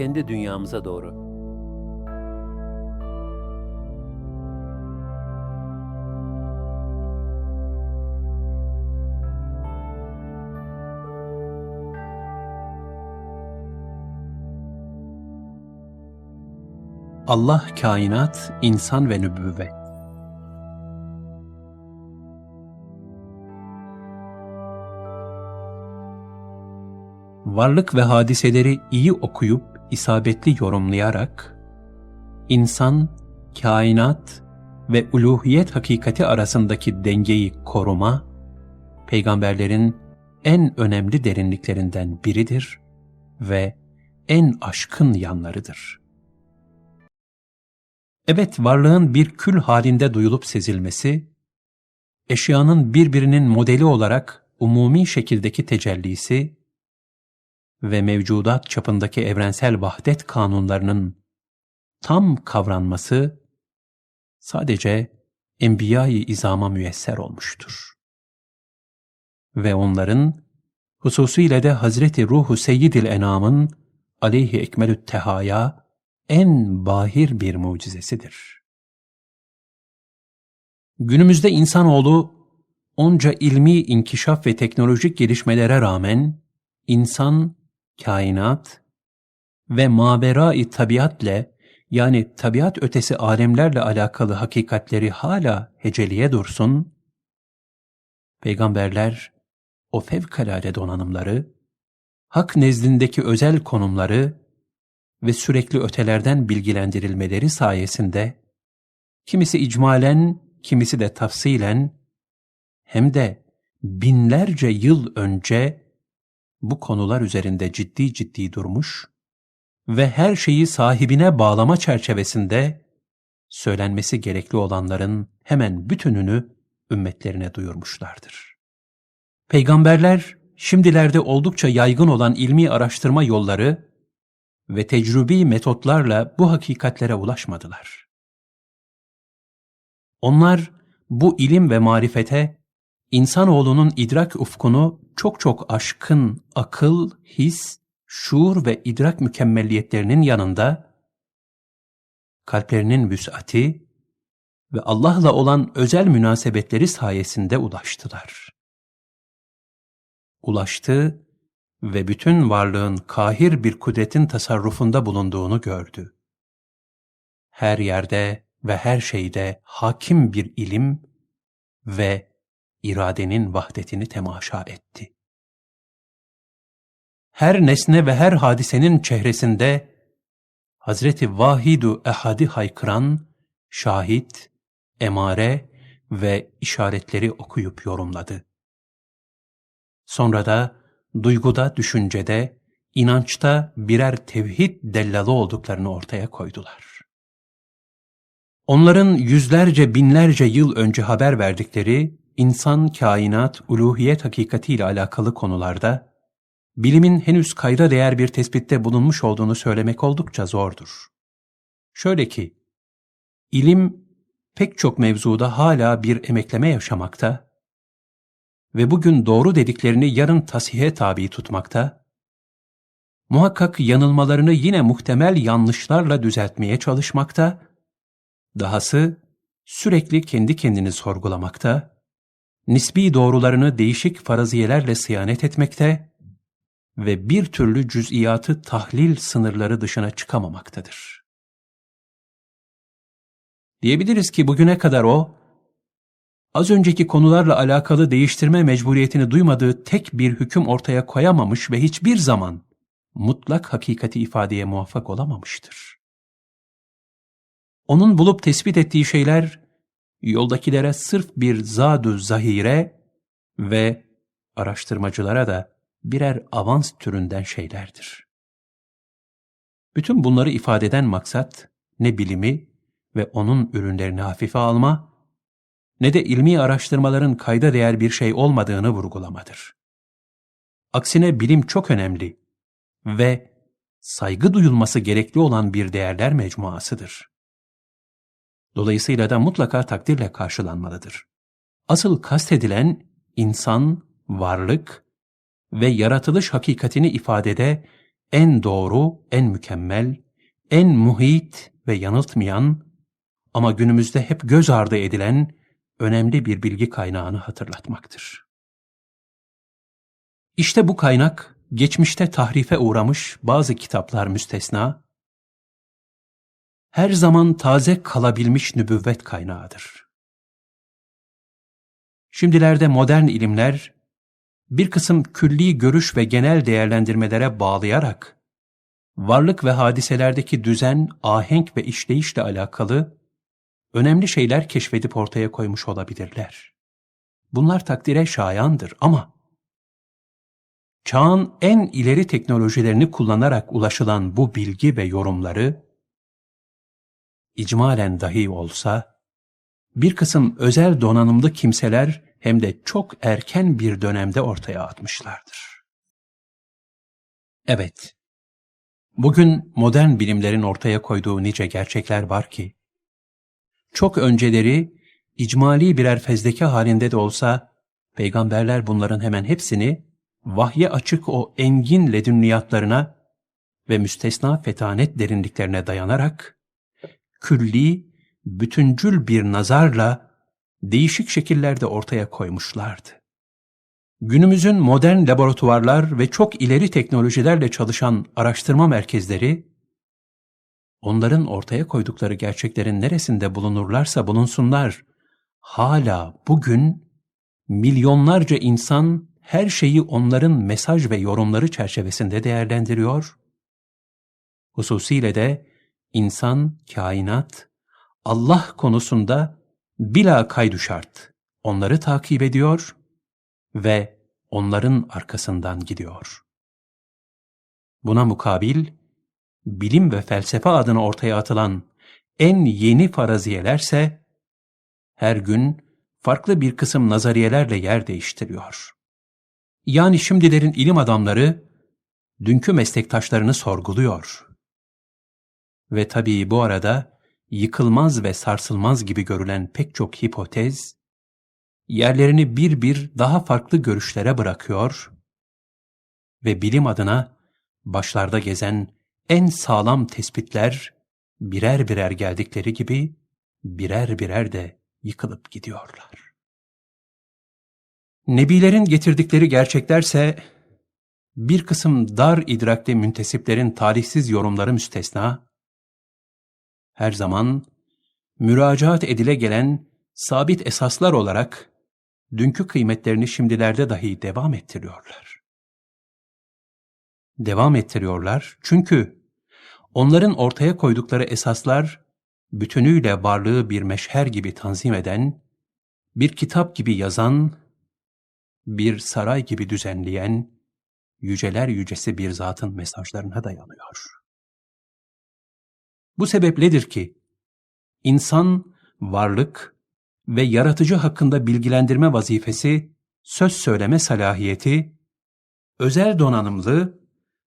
kendi dünyamıza doğru. Allah, kainat, insan ve nübüvvet. Varlık ve hadiseleri iyi okuyup isabetli yorumlayarak, insan, kainat ve uluhiyet hakikati arasındaki dengeyi koruma, peygamberlerin en önemli derinliklerinden biridir ve en aşkın yanlarıdır. Evet, varlığın bir kül halinde duyulup sezilmesi, eşyanın birbirinin modeli olarak umumi şekildeki tecellisi ve mevcudat çapındaki evrensel vahdet kanunlarının tam kavranması sadece Enbiya-i İzam'a müyesser olmuştur. Ve onların, hususiyle de Hazreti Ruhu Seyyidil Enam'ın aleyhi ekmelü't tehaya en bahir bir mucizesidir. Günümüzde insanoğlu onca ilmi inkişaf ve teknolojik gelişmelere rağmen insan, kainat ve mabera-i tabiatle yani tabiat ötesi alemlerle alakalı hakikatleri hala heceliye dursun, peygamberler o fevkalade donanımları, hak nezdindeki özel konumları ve sürekli ötelerden bilgilendirilmeleri sayesinde kimisi icmalen, kimisi de tafsilen hem de binlerce yıl önce bu konular üzerinde ciddi ciddi durmuş ve her şeyi sahibine bağlama çerçevesinde söylenmesi gerekli olanların hemen bütününü ümmetlerine duyurmuşlardır. Peygamberler şimdilerde oldukça yaygın olan ilmi araştırma yolları ve tecrübi metotlarla bu hakikatlere ulaşmadılar. Onlar bu ilim ve marifete insanoğlunun idrak ufkunu çok çok aşkın akıl, his, şuur ve idrak mükemmelliyetlerinin yanında kalplerinin vüs'ati ve Allah'la olan özel münasebetleri sayesinde ulaştılar. Ulaştı ve bütün varlığın kahir bir kudretin tasarrufunda bulunduğunu gördü. Her yerde ve her şeyde hakim bir ilim ve iradenin vahdetini temaşa etti. Her nesne ve her hadisenin çehresinde Hazreti Vahidu Ehad'i haykıran şahit, emare ve işaretleri okuyup yorumladı. Sonra da duyguda, düşüncede, inançta birer tevhid dellalı olduklarını ortaya koydular. Onların yüzlerce binlerce yıl önce haber verdikleri insan, kainat, uluhiyet hakikatiyle alakalı konularda, bilimin henüz kayda değer bir tespitte bulunmuş olduğunu söylemek oldukça zordur. Şöyle ki, ilim pek çok mevzuda hala bir emekleme yaşamakta ve bugün doğru dediklerini yarın tasihe tabi tutmakta, muhakkak yanılmalarını yine muhtemel yanlışlarla düzeltmeye çalışmakta, dahası sürekli kendi kendini sorgulamakta, nisbi doğrularını değişik faraziyelerle sıyanet etmekte ve bir türlü cüz'iyatı tahlil sınırları dışına çıkamamaktadır. Diyebiliriz ki bugüne kadar o, az önceki konularla alakalı değiştirme mecburiyetini duymadığı tek bir hüküm ortaya koyamamış ve hiçbir zaman mutlak hakikati ifadeye muvaffak olamamıştır. Onun bulup tespit ettiği şeyler, yoldakilere sırf bir zadu zahire ve araştırmacılara da birer avans türünden şeylerdir. Bütün bunları ifade eden maksat, ne bilimi ve onun ürünlerini hafife alma, ne de ilmi araştırmaların kayda değer bir şey olmadığını vurgulamadır. Aksine bilim çok önemli ve saygı duyulması gerekli olan bir değerler mecmuasıdır. Dolayısıyla da mutlaka takdirle karşılanmalıdır. Asıl kastedilen insan, varlık ve yaratılış hakikatini ifadede en doğru, en mükemmel, en muhit ve yanıltmayan ama günümüzde hep göz ardı edilen önemli bir bilgi kaynağını hatırlatmaktır. İşte bu kaynak geçmişte tahrife uğramış bazı kitaplar müstesna, her zaman taze kalabilmiş nübüvvet kaynağıdır. Şimdilerde modern ilimler bir kısım külli görüş ve genel değerlendirmelere bağlayarak varlık ve hadiselerdeki düzen, ahenk ve işleyişle alakalı önemli şeyler keşfedip ortaya koymuş olabilirler. Bunlar takdire şayandır ama çağın en ileri teknolojilerini kullanarak ulaşılan bu bilgi ve yorumları icmalen dahi olsa bir kısım özel donanımlı kimseler hem de çok erken bir dönemde ortaya atmışlardır. Evet, bugün modern bilimlerin ortaya koyduğu nice gerçekler var ki, çok önceleri icmali birer fezleke halinde de olsa, peygamberler bunların hemen hepsini vahye açık o engin ledünniyatlarına ve müstesna fetanet derinliklerine dayanarak, külli, bütüncül bir nazarla değişik şekillerde ortaya koymuşlardı. Günümüzün modern laboratuvarlar ve çok ileri teknolojilerle çalışan araştırma merkezleri, onların ortaya koydukları gerçeklerin neresinde bulunurlarsa bulunsunlar, hala bugün milyonlarca insan her şeyi onların mesaj ve yorumları çerçevesinde değerlendiriyor, hususiyle de insan, kainat, Allah konusunda bila kaydu şart onları takip ediyor ve onların arkasından gidiyor. Buna mukabil, bilim ve felsefe adına ortaya atılan en yeni faraziyelerse, her gün farklı bir kısım nazariyelerle yer değiştiriyor. Yani şimdilerin ilim adamları, dünkü meslektaşlarını sorguluyor. Ve tabii bu arada, yıkılmaz ve sarsılmaz gibi görülen pek çok hipotez, yerlerini bir bir daha farklı görüşlere bırakıyor ve bilim adına başlarda gezen en sağlam tespitler birer birer geldikleri gibi birer birer de yıkılıp gidiyorlar. Nebilerin getirdikleri gerçeklerse bir kısım dar idrakli müntesiplerin talihsiz yorumları müstesna, her zaman müracaat edile gelen sabit esaslar olarak dünkü kıymetlerini şimdilerde dahi devam ettiriyorlar. Devam ettiriyorlar çünkü onların ortaya koydukları esaslar bütünüyle varlığı bir meşher gibi tanzim eden, bir kitap gibi yazan, bir saray gibi düzenleyen, yüceler yücesi bir zatın mesajlarına dayanıyor. Bu sebepledir ki insan, varlık ve yaratıcı hakkında bilgilendirme vazifesi, söz söyleme salahiyeti, özel donanımlı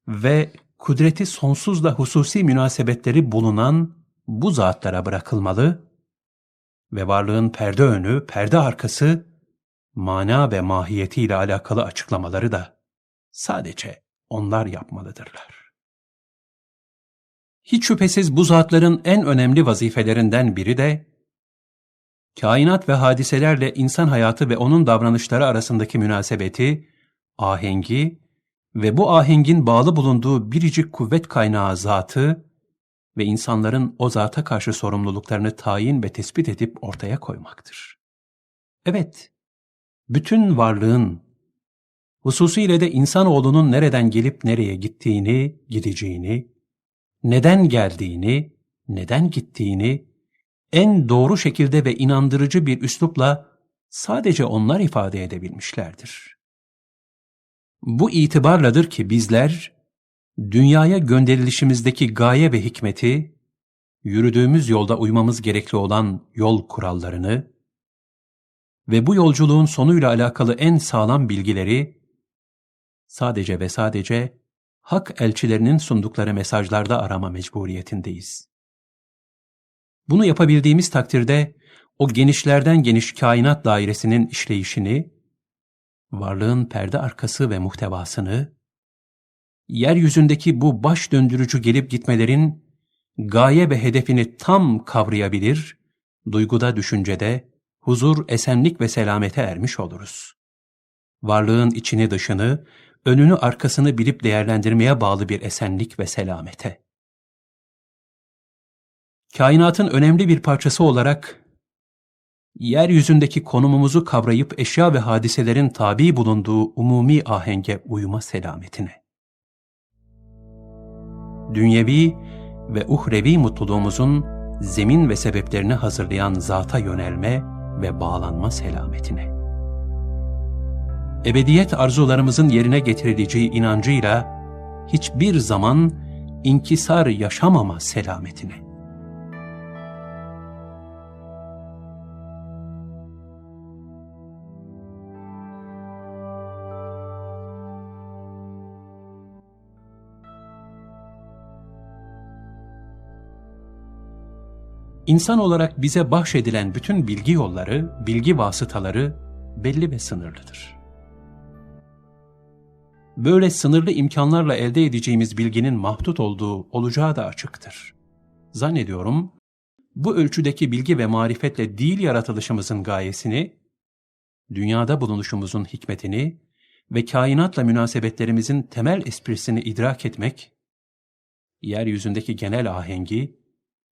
ve kudreti sonsuzla hususi münasebetleri bulunan bu zatlara bırakılmalı ve varlığın perde önü, perde arkası, mana ve mahiyetiyle alakalı açıklamaları da sadece onlar yapmalıdırlar. Hiç şüphesiz bu zatların en önemli vazifelerinden biri de, kainat ve hadiselerle insan hayatı ve onun davranışları arasındaki münasebeti, ahengi ve bu ahengin bağlı bulunduğu biricik kuvvet kaynağı zatı ve insanların o zata karşı sorumluluklarını tayin ve tespit edip ortaya koymaktır. Evet, bütün varlığın, hususiyle de insanoğlunun nereden gelip nereye gittiğini, gideceğini, neden geldiğini, neden gittiğini en doğru şekilde ve inandırıcı bir üslupla sadece onlar ifade edebilmişlerdir. Bu itibarladır ki bizler dünyaya gönderilişimizdeki gaye ve hikmeti, yürüdüğümüz yolda uymamız gerekli olan yol kurallarını ve bu yolculuğun sonuyla alakalı en sağlam bilgileri sadece ve sadece hak elçilerinin sundukları mesajlarda arama mecburiyetindeyiz. Bunu yapabildiğimiz takdirde o genişlerden geniş kainat dairesinin işleyişini, varlığın perde arkası ve muhtevasını, yeryüzündeki bu baş döndürücü gelip gitmelerin gaye ve hedefini tam kavrayabilir, duyguda, düşüncede, huzur, esenlik ve selamete ermiş oluruz. Varlığın içini dışını, önünü arkasını bilip değerlendirmeye bağlı bir esenlik ve selamete. Kainatın önemli bir parçası olarak yeryüzündeki konumumuzu kavrayıp eşya ve hadiselerin tabi bulunduğu umumi ahenge uyuma selametine. Dünyevi ve uhrevi mutluluğumuzun zemin ve sebeplerini hazırlayan zata yönelme ve bağlanma selametine. Ebediyet arzularımızın yerine getirileceği inancıyla hiçbir zaman inkisar yaşamama selametine. İnsan olarak bize bahşedilen bütün bilgi yolları, bilgi vasıtaları belli ve sınırlıdır. Böyle sınırlı imkanlarla elde edeceğimiz bilginin mahdut olduğu olacağı da açıktır. Zannediyorum, bu ölçüdeki bilgi ve marifetle değil yaratılışımızın gayesini, dünyada bulunuşumuzun hikmetini ve kainatla münasebetlerimizin temel esprisini idrak etmek, yeryüzündeki genel ahengi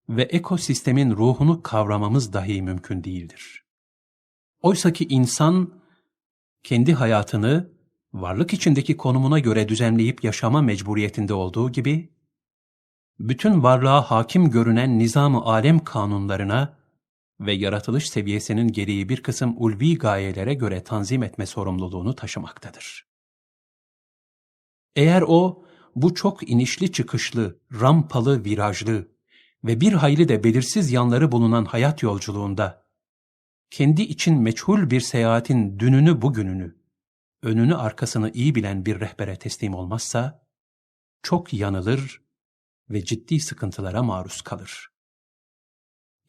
ve ekosistemin ruhunu kavramamız dahi mümkün değildir. Oysaki insan kendi hayatını varlık içindeki konumuna göre düzenleyip yaşama mecburiyetinde olduğu gibi, bütün varlığa hakim görünen nizam-ı alem kanunlarına ve yaratılış seviyesinin gereği bir kısım ulvi gayelere göre tanzim etme sorumluluğunu taşımaktadır. Eğer o, bu çok inişli çıkışlı, rampalı, virajlı, ve bir hayli de belirsiz yanları bulunan hayat yolculuğunda, kendi için meçhul bir seyahatin dününü bugününü, önünü arkasını iyi bilen bir rehbere teslim olmazsa, çok yanılır ve ciddi sıkıntılara maruz kalır.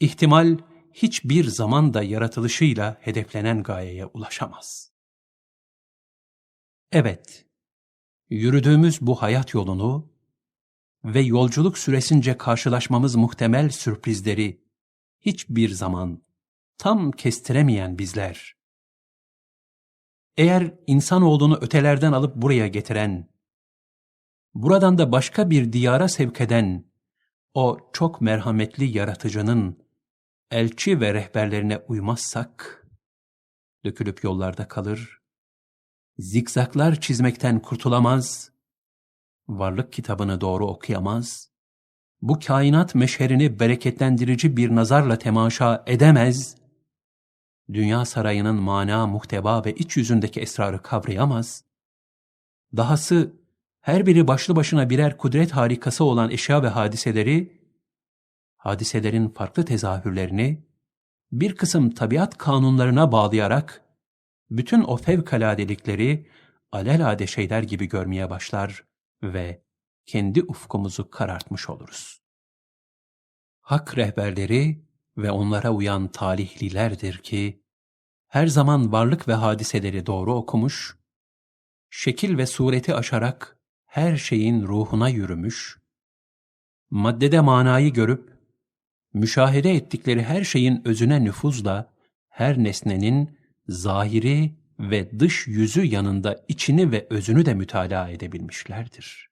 İhtimal hiçbir zaman da yaratılışıyla hedeflenen gayeye ulaşamaz. Evet, yürüdüğümüz bu hayat yolunu ve yolculuk süresince karşılaşmamız muhtemel sürprizleri hiçbir zaman tam kestiremeyen bizler, eğer insanoğlunu ötelerden alıp buraya getiren, buradan da başka bir diyara sevk eden o çok merhametli yaratıcının elçi ve rehberlerine uymazsak, dökülüp yollarda kalır, zikzaklar çizmekten kurtulamaz varlık kitabını doğru okuyamaz, bu kainat meşherini bereketlendirici bir nazarla temaşa edemez, dünya sarayının mana, muhteva ve iç yüzündeki esrarı kavrayamaz, dahası her biri başlı başına birer kudret harikası olan eşya ve hadiseleri, hadiselerin farklı tezahürlerini bir kısım tabiat kanunlarına bağlayarak bütün o fevkaladelikleri alelade şeyler gibi görmeye başlar ve kendi ufkumuzu karartmış oluruz. Hak rehberleri ve onlara uyan talihlilerdir ki, her zaman varlık ve hadiseleri doğru okumuş, şekil ve sureti aşarak her şeyin ruhuna yürümüş, maddede manayı görüp, müşahede ettikleri her şeyin özüne nüfuzla, her nesnenin zahiri ve dış yüzü yanında içini ve özünü de mütalaa edebilmişlerdir.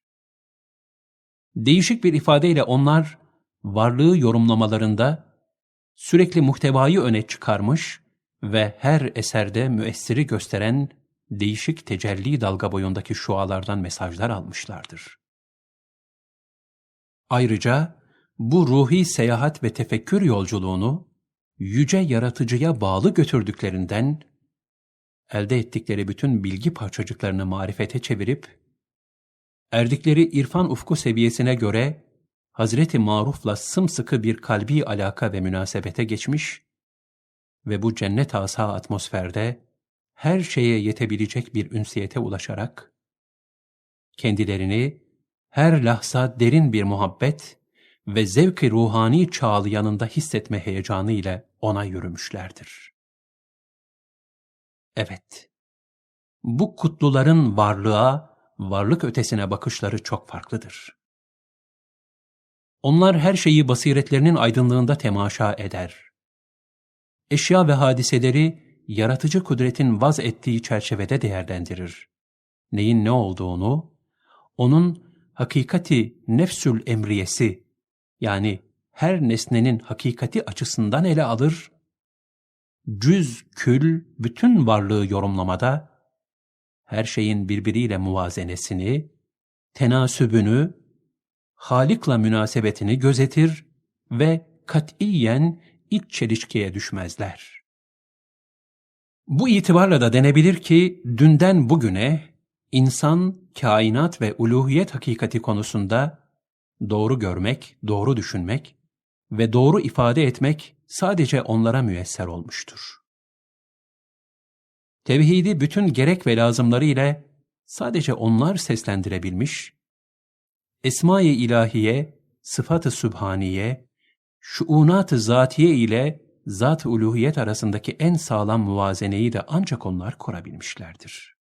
Değişik bir ifadeyle onlar, varlığı yorumlamalarında sürekli muhtevayı öne çıkarmış ve her eserde müessiri gösteren değişik tecelli dalga boyundaki şualardan mesajlar almışlardır. Ayrıca bu ruhi seyahat ve tefekkür yolculuğunu yüce yaratıcıya bağlı götürdüklerinden elde ettikleri bütün bilgi parçacıklarını marifete çevirip, erdikleri irfan ufku seviyesine göre Hazreti Maruf'la sımsıkı bir kalbi alaka ve münasebete geçmiş ve bu cennet asa atmosferde her şeye yetebilecek bir ünsiyete ulaşarak, kendilerini her lahza derin bir muhabbet ve zevk-i ruhani çağlı yanında hissetme heyecanı ile ona yürümüşlerdir. Evet, bu kutluların varlığa, varlık ötesine bakışları çok farklıdır. Onlar her şeyi basiretlerinin aydınlığında temaşa eder. Eşya ve hadiseleri yaratıcı kudretin vaz ettiği çerçevede değerlendirir. Neyin ne olduğunu, onun hakikati nefsül emriyesi yani her nesnenin hakikati açısından ele alır, cüz, kül, bütün varlığı yorumlamada her şeyin birbiriyle muvazenesini, tenasübünü, Halik'la münasebetini gözetir ve katiyen iç çelişkiye düşmezler. Bu itibarla da denebilir ki dünden bugüne insan, kainat ve uluhiyet hakikati konusunda doğru görmek, doğru düşünmek ve doğru ifade etmek sadece onlara müyesser olmuştur. Tevhidi bütün gerek ve lazımları ile sadece onlar seslendirebilmiş, Esma-i ilahiye, sıfat-ı sübhaniye, şuunat-ı zatiye ile zat-ı uluhiyet arasındaki en sağlam muvazeneyi de ancak onlar kurabilmişlerdir.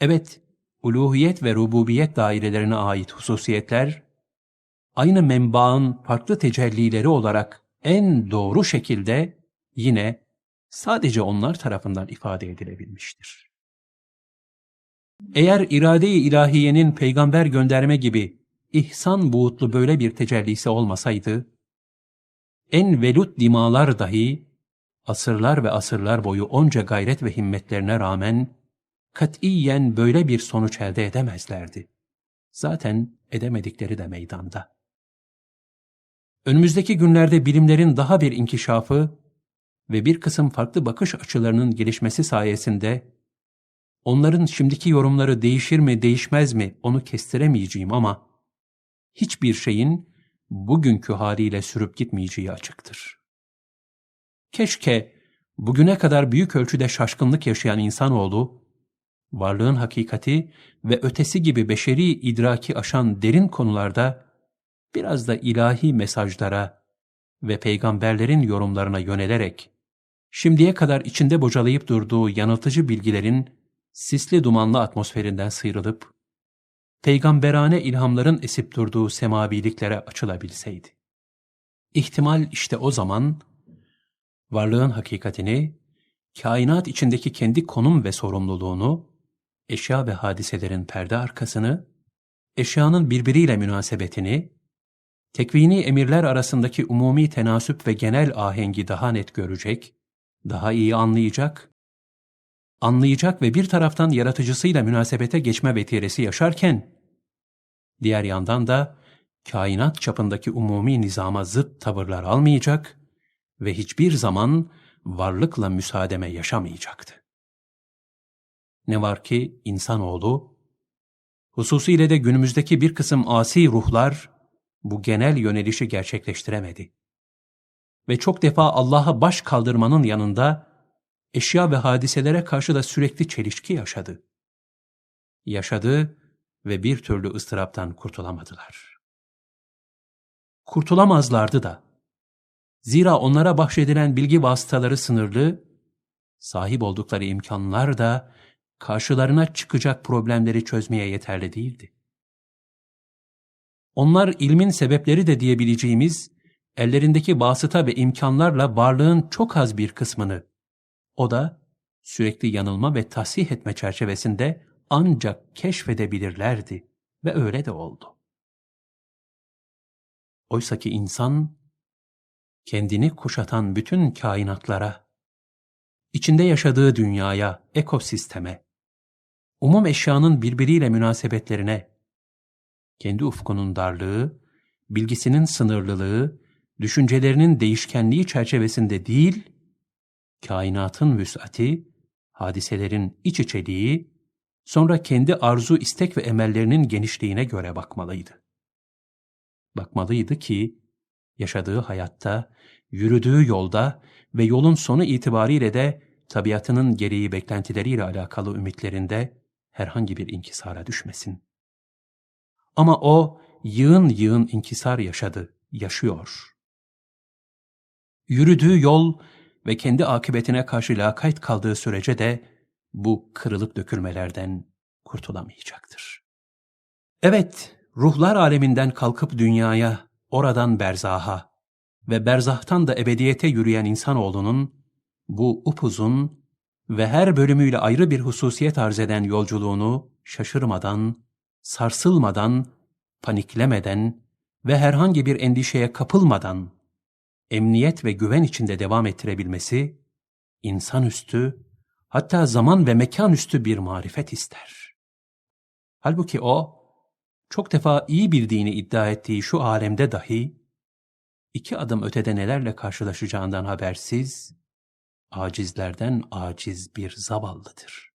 Evet, uluhiyet ve rububiyet dairelerine ait hususiyetler, aynı menbaın farklı tecellileri olarak en doğru şekilde yine sadece onlar tarafından ifade edilebilmiştir. Eğer irade-i ilahiyenin peygamber gönderme gibi ihsan buğutlu böyle bir tecellisi olmasaydı, en velut dimalar dahi asırlar ve asırlar boyu onca gayret ve himmetlerine rağmen katiyen böyle bir sonuç elde edemezlerdi. Zaten edemedikleri de meydanda. Önümüzdeki günlerde bilimlerin daha bir inkişafı ve bir kısım farklı bakış açılarının gelişmesi sayesinde onların şimdiki yorumları değişir mi değişmez mi onu kestiremeyeceğim ama hiçbir şeyin bugünkü haliyle sürüp gitmeyeceği açıktır. Keşke bugüne kadar büyük ölçüde şaşkınlık yaşayan insanoğlu, varlığın hakikati ve ötesi gibi beşeri idraki aşan derin konularda biraz da ilahi mesajlara ve peygamberlerin yorumlarına yönelerek, şimdiye kadar içinde bocalayıp durduğu yanıltıcı bilgilerin sisli dumanlı atmosferinden sıyrılıp, peygamberane ilhamların esip durduğu semabiliklere açılabilseydi. İhtimal işte o zaman, varlığın hakikatini, kainat içindeki kendi konum ve sorumluluğunu, eşya ve hadiselerin perde arkasını, eşyanın birbiriyle münasebetini, tekvini emirler arasındaki umumi tenasüp ve genel ahengi daha net görecek, daha iyi anlayacak, anlayacak ve bir taraftan yaratıcısıyla münasebete geçme vetiresi yaşarken, diğer yandan da kainat çapındaki umumi nizama zıt tavırlar almayacak ve hiçbir zaman varlıkla müsaademe yaşamayacaktı. Ne var ki insanoğlu, hususiyle de günümüzdeki bir kısım asi ruhlar bu genel yönelişi gerçekleştiremedi. Ve çok defa Allah'a baş kaldırmanın yanında eşya ve hadiselere karşı da sürekli çelişki yaşadı. Yaşadı ve bir türlü ıstıraptan kurtulamadılar. Kurtulamazlardı da. Zira onlara bahşedilen bilgi vasıtaları sınırlı, sahip oldukları imkanlar da karşılarına çıkacak problemleri çözmeye yeterli değildi. Onlar ilmin sebepleri de diyebileceğimiz, ellerindeki vasıta ve imkanlarla varlığın çok az bir kısmını, o da sürekli yanılma ve tasih etme çerçevesinde ancak keşfedebilirlerdi ve öyle de oldu. Oysaki insan, kendini kuşatan bütün kainatlara, içinde yaşadığı dünyaya, ekosisteme, umum eşyanın birbiriyle münasebetlerine, kendi ufkunun darlığı, bilgisinin sınırlılığı, düşüncelerinin değişkenliği çerçevesinde değil, kainatın vüs'ati, hadiselerin iç içeliği, sonra kendi arzu, istek ve emellerinin genişliğine göre bakmalıydı. Bakmalıydı ki, yaşadığı hayatta, yürüdüğü yolda ve yolun sonu itibariyle de tabiatının gereği beklentileriyle alakalı ümitlerinde herhangi bir inkisara düşmesin. Ama o yığın yığın inkisar yaşadı, yaşıyor. Yürüdüğü yol ve kendi akıbetine karşı lakayt kaldığı sürece de bu kırılıp dökülmelerden kurtulamayacaktır. Evet, ruhlar aleminden kalkıp dünyaya, oradan berzaha ve berzahtan da ebediyete yürüyen insanoğlunun bu upuzun ve her bölümüyle ayrı bir hususiyet arz eden yolculuğunu şaşırmadan, sarsılmadan, paniklemeden ve herhangi bir endişeye kapılmadan emniyet ve güven içinde devam ettirebilmesi, insanüstü, hatta zaman ve mekan üstü bir marifet ister. Halbuki o, çok defa iyi bildiğini iddia ettiği şu alemde dahi, iki adım ötede nelerle karşılaşacağından habersiz, acizlerden aciz bir zavallıdır.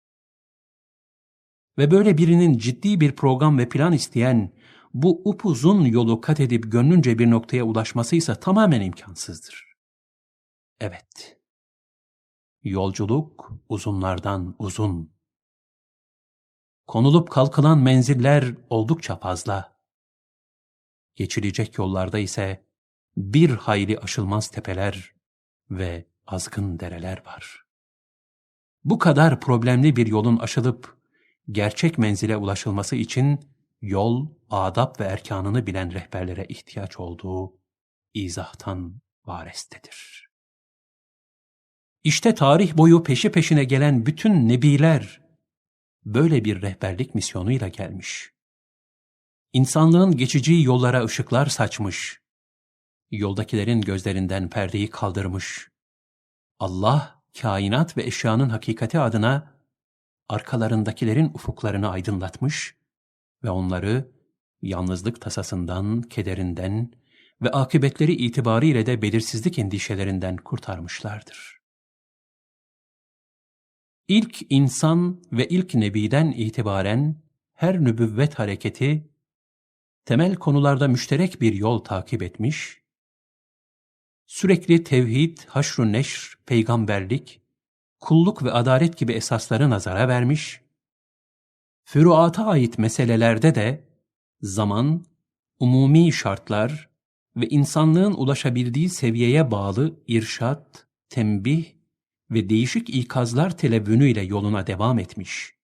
Ve böyle birinin ciddi bir program ve plan isteyen bu upuzun yolu kat edip gönlünce bir noktaya ulaşması ise tamamen imkansızdır. Evet, yolculuk uzunlardan uzun. Konulup kalkılan menziller oldukça fazla. Geçilecek yollarda ise bir hayli aşılmaz tepeler ve azgın dereler var. Bu kadar problemli bir yolun aşılıp gerçek menzile ulaşılması için yol, adab ve erkanını bilen rehberlere ihtiyaç olduğu izahtan varestedir. İşte tarih boyu peşi peşine gelen bütün nebiler böyle bir rehberlik misyonuyla gelmiş. İnsanlığın geçici yollara ışıklar saçmış, yoldakilerin gözlerinden perdeyi kaldırmış. Allah, kainat ve eşyanın hakikati adına arkalarındakilerin ufuklarını aydınlatmış ve onları yalnızlık tasasından, kederinden ve akıbetleri itibariyle de belirsizlik endişelerinden kurtarmışlardır. İlk insan ve ilk nebiden itibaren her nübüvvet hareketi temel konularda müşterek bir yol takip etmiş, sürekli tevhid, haşr neşr, peygamberlik, kulluk ve adalet gibi esasları nazara vermiş Füruata ait meselelerde de zaman, umumi şartlar ve insanlığın ulaşabildiği seviyeye bağlı irşat, tembih ve değişik ikazlar telebünüyle yoluna devam etmiş.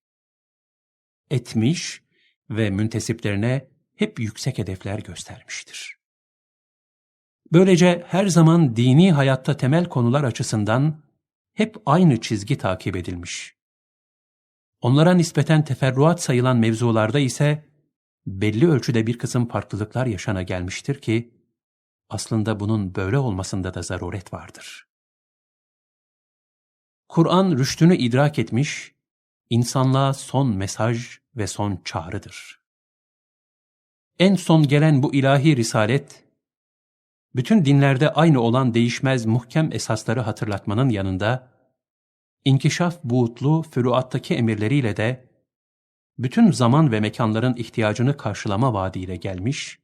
Etmiş ve müntesiplerine hep yüksek hedefler göstermiştir. Böylece her zaman dini hayatta temel konular açısından hep aynı çizgi takip edilmiş. Onlara nispeten teferruat sayılan mevzularda ise belli ölçüde bir kısım farklılıklar yaşana gelmiştir ki, aslında bunun böyle olmasında da zaruret vardır. Kur'an rüştünü idrak etmiş, insanlığa son mesaj ve son çağrıdır. En son gelen bu ilahi risalet, bütün dinlerde aynı olan değişmez muhkem esasları hatırlatmanın yanında, inkişaf buğutlu füruattaki emirleriyle de bütün zaman ve mekanların ihtiyacını karşılama vaadiyle gelmiş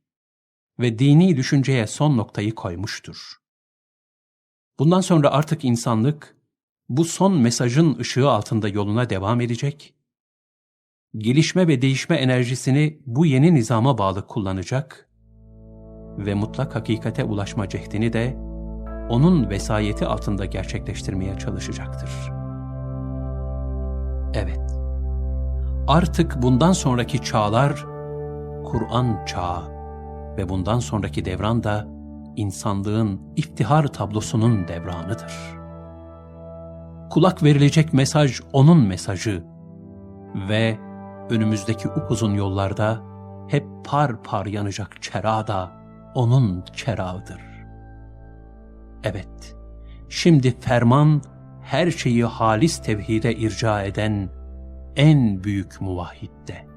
ve dini düşünceye son noktayı koymuştur. Bundan sonra artık insanlık bu son mesajın ışığı altında yoluna devam edecek, gelişme ve değişme enerjisini bu yeni nizama bağlı kullanacak ve mutlak hakikate ulaşma cehdini de onun vesayeti altında gerçekleştirmeye çalışacaktır.'' Evet. Artık bundan sonraki çağlar Kur'an çağı ve bundan sonraki devran da insanlığın iftihar tablosunun devranıdır. Kulak verilecek mesaj onun mesajı ve önümüzdeki upuzun yollarda hep par par yanacak çera da onun çerağıdır. Evet, şimdi ferman her şeyi halis tevhide irca eden en büyük muvahhidde.